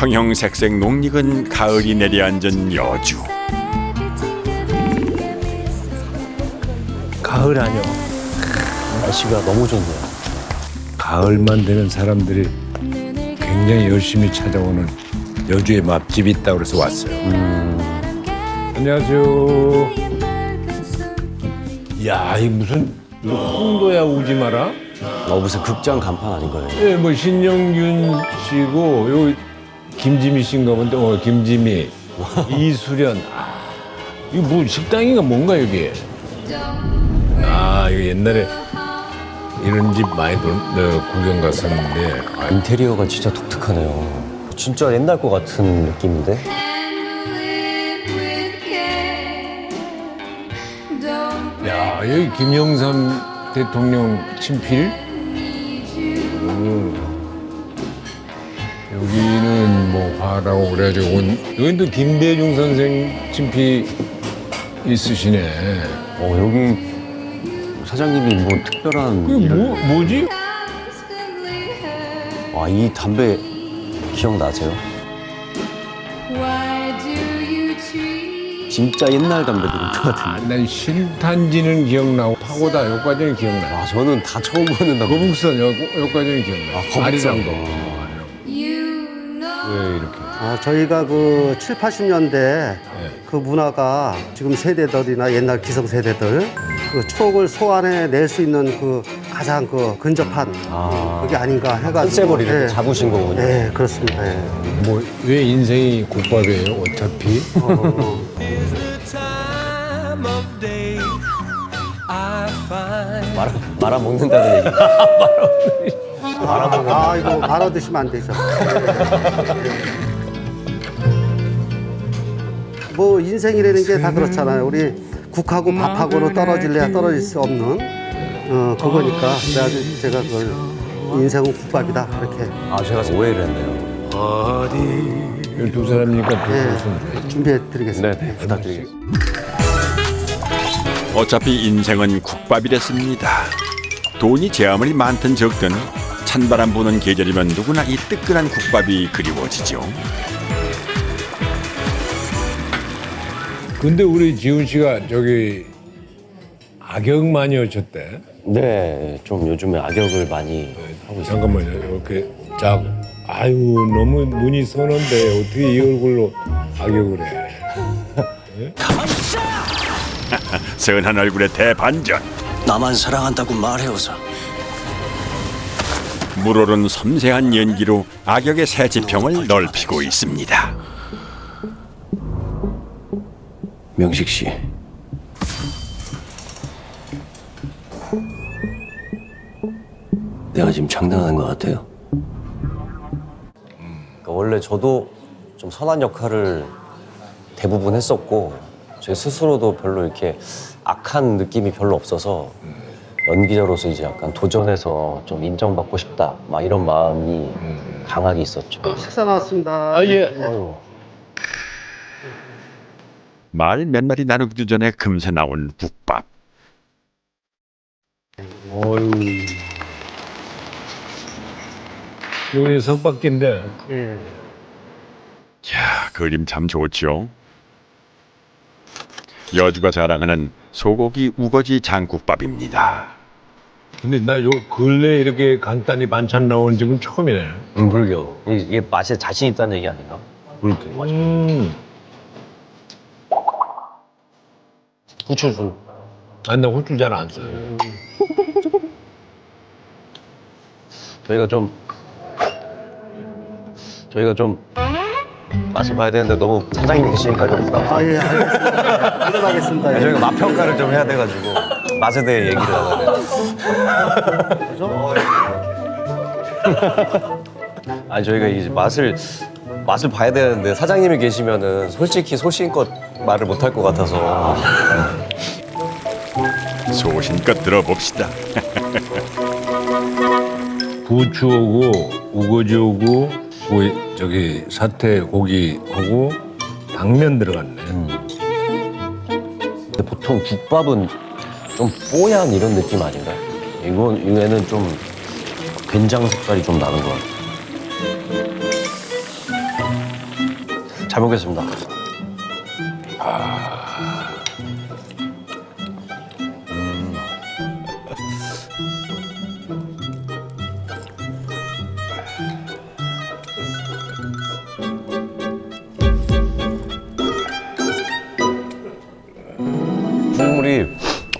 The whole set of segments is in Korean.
형형색색 농익은 가을이 내려앉은 여주 가을 아니요. 날씨가 너무 좋네요. 가을만 되면 사람들이 굉장히 열심히 찾아오는 여주에 맛집이 있다고 그래서 왔어요. 안녕하세요. 야, 이 무슨 홍도야 오지 마라? 어, 무슨 극장 간판 아닌가요? 예, 뭐 신영균 씨고 요 김지미 씨인가 본데, 어, 김지미, 이수련. 아, 이거 뭐 식당인가 뭔가 여기. 아, 이거 옛날에 이런 집 많이 돌, 네, 구경 갔었는데 아, 인테리어가 진짜 독특하네요. 진짜 옛날 것 같은 느낌인데? 야 여기 김영삼 대통령 친필 라고 그래가지고 온, 여긴 또 김대중 선생 친필 있으시네 어, 여기 사장님이 뭐 특별한 이게 일을... 뭐, 뭐지? 아, 이 담배 기억나세요? 진짜 옛날 담배들인 것 같은데. 아, 난 실탄지는 기억나고 파고다 여기까지는 기억나 아, 저는 다 처음 보는 담배. 거북선 여, 여기까지는 기억나 아, 거북선. 아리랑도 왜 이렇게 아, 저희가 그 7, 80년대 그 문화가 지금 세대들이나 옛날 기성 세대들 그 추억을 소환해 낼 수 있는 그 가장 그 근접한 아. 그게 아닌가 해가지고 컨셉을 이렇게 예. 잡으신 거군요. 네, 그렇습니다. 예. 뭐 왜 인생이 국밥이에요 어차피 어, 어. 말아, 말아 먹는다는 얘기. 아, 이거 말아 드시면 안 되죠. 뭐 인생이라는 게 다 그렇잖아요. 우리 국하고 밥하고는 떨어질래야 떨어질 수 없는 어 그거니까 그래가지고 제가 그걸 인생은 국밥이다 이렇게 아, 제가 오해를 했네요. 두 사람이니까 두 예, 무슨 준비해드리겠습니다. 네, 네, 부탁드리겠습니다. 어차피 인생은 국밥이랬습니다. 돈이 제 아무리 많든 적든 찬바람 부는 계절이면 누구나 이 뜨끈한 국밥이 그리워지죠. 근데 우리 지훈 씨가 저기 악역 많이 하셨대. 네, 좀 요즘에 악역을 많이 하고 있어요. 잠깐만요. 이렇게 작. 아유 너무 눈이 선한데 어떻게 이 얼굴로 악역을 해? 선한 얼굴의 대반전. 나만 사랑한다고 말해오서 물오른 섬세한 연기로 악역의 새 지평을 넓히고 있습니다. 명식 씨 내가 지금 장난하는 것 같아요 그러니까 원래 저도 좀 선한 역할을 대부분 했었고 제 스스로도 별로 이렇게 악한 느낌이 별로 없어서 연기자로서 이제 약간 도전해서 좀 인정받고 싶다 막 이런 마음이 강하게 있었죠. 식사 나왔습니다. 아 예. 아유, 말 몇 마디 나누기도 전에 금세 나온 국밥. 어유. 여기 석박기인데 예. 야, 그림 참 좋죠. 여주가 자랑하는 소고기 우거지 장국밥입니다. 근데 나 요 근래 이렇게 간단히 반찬 나오는 집은 처음이네. 음, 그러게요. 이게 맛에 자신 있다는 얘기 아닌가? 그렇게 맞아. 음. 후추 좀. 아나 호줄 잘안 써요. 저희가 좀 저희가 좀 맛을 봐야 되는데 너무 사장님이 계시니까 좀 아, 예, 알겠습니다. 일어나겠습니다. 예. 저희가 맛 평가를 좀 해야 돼가지고 맛에 대해 얘기를 하잖아요. 아니 저희가 이제 맛을 맛을 봐야 되는데 사장님이 계시면은 솔직히 소신껏 말을 못 할 것 같아서 소신껏 들어봅시다. 부추하고 우거지하고 그 저기 사태 고기하고 당면 들어갔네. 근데 보통 국밥은 좀 뽀얀 이런 느낌 아닌가요? 이건 이거는 좀 된장 색깔이 좀 나는 것 같아요. 잘 먹겠습니다.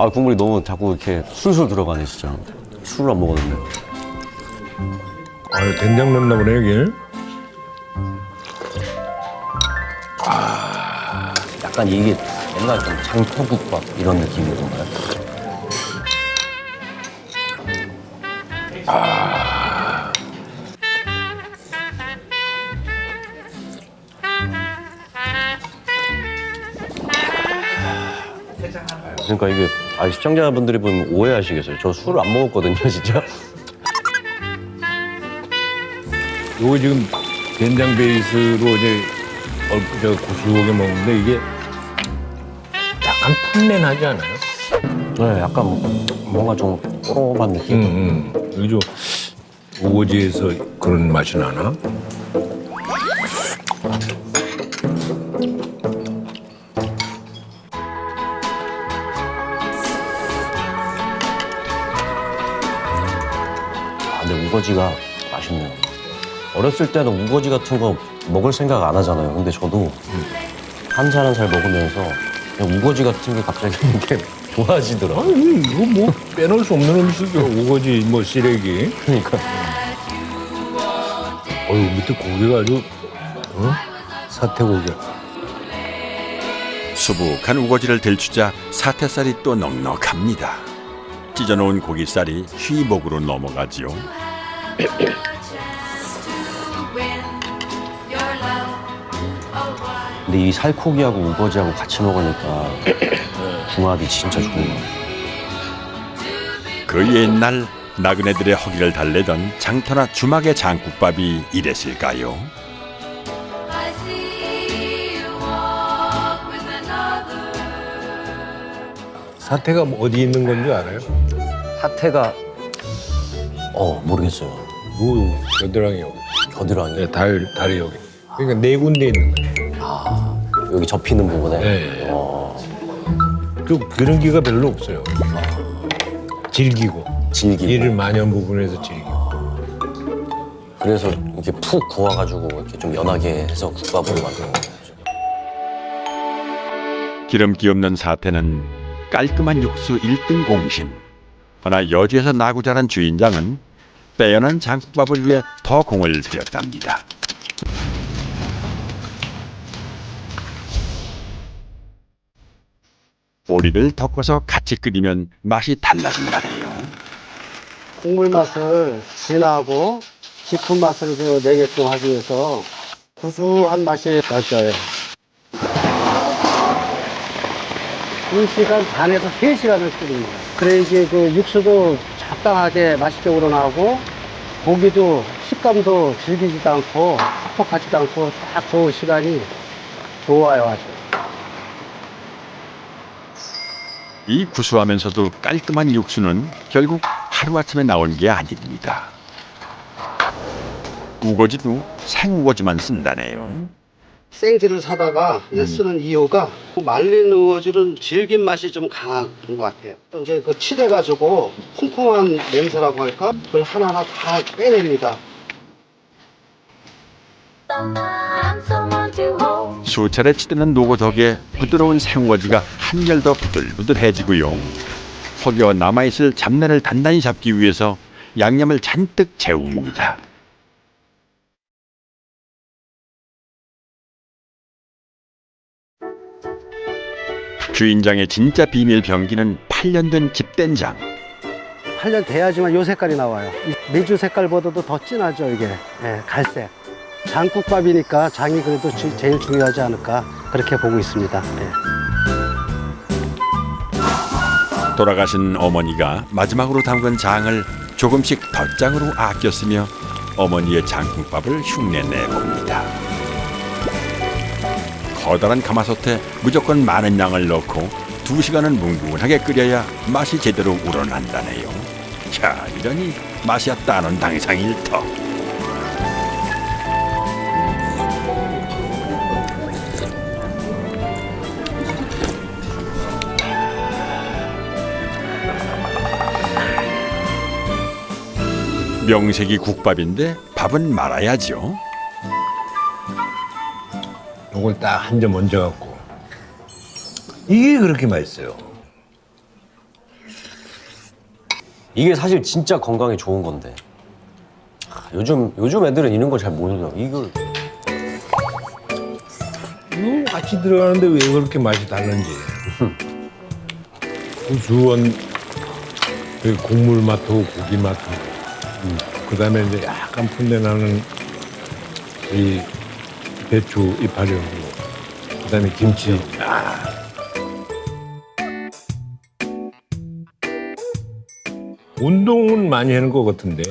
아 국물이 너무 자꾸 이렇게 술술 들어가네 진짜. 술을 안 먹었는데. 아 된장 넣나 보네 여기. 약간 이게 옛날 좀 장터국밥 이런 느낌인 건가요? 그러니까 이게 아 시청자분들이 보면 오해하시겠어요. 저 술을 안 먹었거든요, 진짜. 요거 지금 된장 베이스로 이제 어, 저 고수하게 먹는데 이게 약간 풋내 나지 않아요? 네, 약간 뭔가 좀 꼬롬한 느낌. 응, 응. 이게 좀 우거지에서 그런 맛이 나나? 근데 우거지가 맛있네요. 어렸을 때는 우거지 같은 거 먹을 생각 안 하잖아요. 근데 저도 한 살 한 살 먹으면서 그냥 우거지 같은 게 갑자기 이렇게 좋아지더라고요. 아니 이거 뭐 빼놓을 수 없는 음식이야. 우거지 뭐 시래기. 그러니까. 어유 밑에 고기가 아주 어? 사태고기. 수북한 우거지를 들추자 사태살이 또 넉넉합니다. 찢어놓은 고기살이 휘목으로 넘어가지요. 근데 이 살코기하고 우거지하고 같이 먹으니까 궁합이 진짜 좋네요. 그 옛날 나그네들의 허기를 달래던 장터나 주막의 장국밥이 이랬을까요? 사태가 뭐 어디 있는 건지 알아요? 사태가 어 모르겠어요. 뭐 겨드랑이 여기. 겨드랑이 네, 달 달이 여기. 그러니까 네 군데 있는 거예요. 여기 접히는 부분에 네. 어, 그 기름기가 별로 없어요. 질기고 질기고 이를 만연 부분에서 질기고. 그래서 이렇게 푹 구워가지고 이렇게 좀 연하게 해서 국밥으로 만든 거예요. 기름기 없는 사태는 깔끔한 육수 1등 공신. 허나 여주에서 나고 자란 주인장은 빼어난 장국밥을 위해 더 공을 들였답니다. 오리를 덮어서 같이 끓이면 맛이 달라진다네요. 국물 맛을 진하고 깊은 맛을 그 내게끔 하기 위해서 구수한 맛이 날 거예요. 2시간 반에서 3시간을 끓입니다. 그래 이게 그 육수도 적당하게 맛있게 우러나오고 고기도 식감도 질기지도 않고 퍽퍽하지도 않고 딱 좋은 시간이 좋아요 아주. 이 구수하면서도 깔끔한 육수는 결국 하루아침에 나온 게 아닙니다. 우거지도 생우거지만 쓴다네요. 생지를 사다가 이제 쓰는 이유가 말린 우거지는 질긴 맛이 좀 강한 것 같아요. 이제 그 칠해가지고 콩콩한 냄새라고 할까? 그걸 하나하나 다 빼냅니다. 수차례 치드는 노고 덕에 부드러운 생우거지가 한결 더 부들부들해지고요. 혹여 남아있을 잡내를 단단히 잡기 위해서 양념을 잔뜩 재웁니다. 주인장의 진짜 비밀 병기는 8년 된 집된장. 8년 돼야지만 요 색깔이 나와요. 이 메주 색깔보다도 더 진하죠, 이게. 예, 갈색. 장국밥이니까 장이 그래도 주- 제일 중요하지 않을까 그렇게 보고 있습니다. 예. 돌아가신 어머니가 마지막으로 담근 장을 조금씩 덧장으로 아꼈으며 어머니의 장국밥을 흉내내 봅니다. 커다란 가마솥에 무조건 많은 양을 넣고 두시간은 뭉근하게 끓여야 맛이 제대로 우러난다네요. 자, 이러니 맛이야 따는 당상일 터. 명색이 국밥인데 밥은 말아야죠. 요걸 딱 한 점 얹어갖고 이게 그렇게 맛있어요. 이게 사실 진짜 건강에 좋은 건데. 아, 요즘 요즘 애들은 이런 걸 잘 모르더라고. 이걸 이거 같이 들어가는데 왜 그렇게 맛이 다른지. 구수한 그 국물 맛하고 고기 맛하고 그다음에 이제 약간 풋내 나는 이 배추 이파리하고 그다음에 김치. 아. 운동은 많이 하는 것 같은데.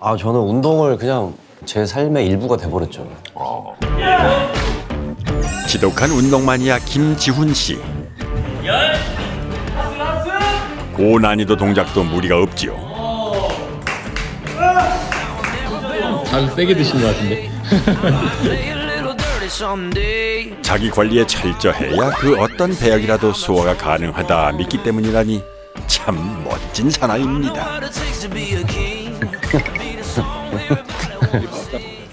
아 저는 운동을 그냥 제 삶의 일부가 돼버렸죠. 지독한 운동 마니아 김지훈 씨. 고난이도 동작도 무리가 없지요. 아 세게 드신 것 같은데. 자기 관리에 철저해야 그 어떤 배역이라도 소화가 가능하다 믿기 때문이라니 참 멋진 사나이입니다.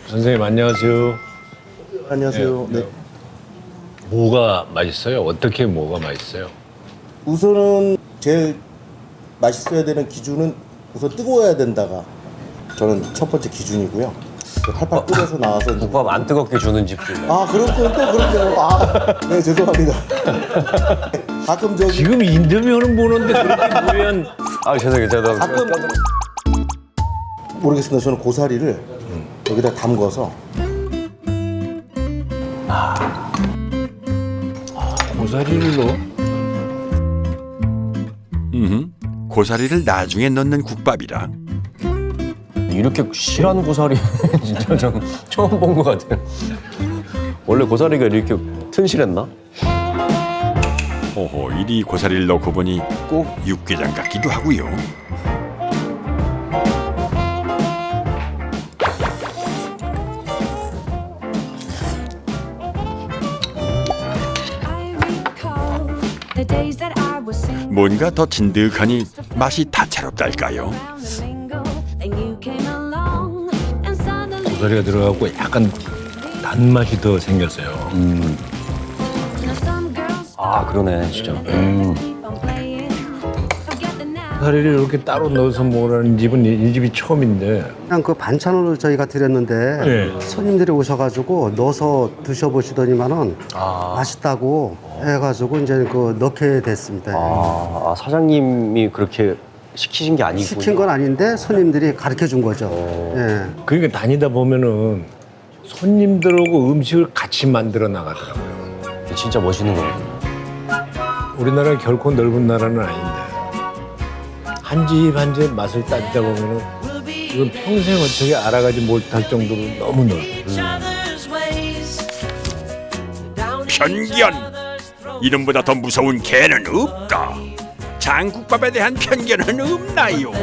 선생님 안녕하세요. 안녕하세요. 네. 뭐가 맛있어요? 어떻게 뭐가 맛있어요? 우선은 제일 맛있어야 되는 기준은 우선 뜨거워야 된다가 저는 첫 번째 기준이고요. 팔팔 끓여서 나와서 이제- 국밥 안 뜨겁게 주는 집들. 아 그런 건또 그렇죠. 아, 네 죄송합니다. 가끔 저기 지금 인터뷰는 보는데 그렇게 보면 아 죄송해요. 제가 가끔 모르겠습니다. 저는 고사리를 여기다 담궈서 고사리를 넣어? 고사리를 나중에 넣는 국밥이라 이렇게 실한 고사리 진짜 전 처음 본 것 같아요. 원래 고사리가 이렇게 튼실했나? 오호 이리 고사리를 넣고 보니 꼭 육개장 같기도 하고요. 뭔가 더 진득하니 맛이 다채롭달까요? 고사리가 들어가고 약간 단맛이 더 생겼어요. 아 그러네 진짜. 음. 고사리를 이렇게 따로 넣어서 먹으라는 집은 이, 이 집이 처음인데 그냥 그 반찬으로 저희가 드렸는데 네. 손님들이 오셔가지고 넣어서 드셔보시더니만은 아, 맛있다고 해가지고 이제 그 넣게 됐습니다. 아, 아, 사장님이 그렇게 시키신 게 아니고 시킨 건 아닌데 손님들이 가르쳐 준 거죠. 예. 그러니까 다니다 보면은 손님들하고 음식을 같이 만들어 나가더라고요. 진짜 멋있는 거예요. 우리나라는 결코 넓은 나라는 아닌데 한 집 한 집 맛을 따지다 보면은 이건 평생 어떻게 알아가지 못할 정도로 너무 넓어. 편견 이름보다 더 무서운 개는 없다. 장국밥에 대한 편견은 없나요?